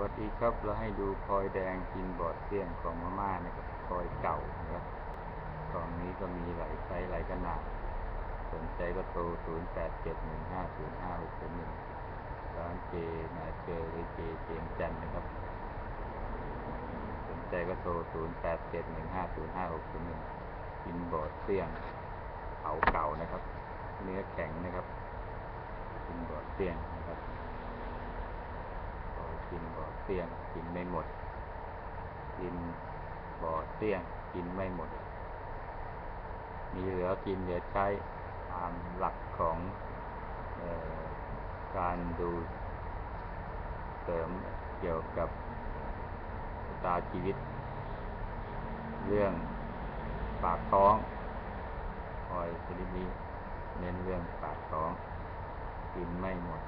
วัสดีครับเราให้ดูพลอยแดงกินบอดเสี่ยงของมาม่านะครับพลอยเก่านะครับกล่องนี้ก็มีหลายไซส์หลายขนาด สนใจก็โทร 0 8 7 1 5 0 5 6 0 1ร้านเจนาเจอหรือเจเจมจันนะครับ สนใจก็โทร 0 8 7 1 5 0 5 6 0 1กินบอดเสี่ยงเผาเก่านะครับ เนื้อแข็งนะครับกินบอดเสี่ยงนะครับกินบ ลี่ยงกินไม่หมด กินบ่อเสี่ยงกินไม่หมด มีเหลือกินเหลือใช้ตามหลักของออการดูเสริมเกี่ยวกับตาชีวิต เรื่องปากท้องคอยชนิดนี้เน้นเรื่องปากท้อง กินไม่หมด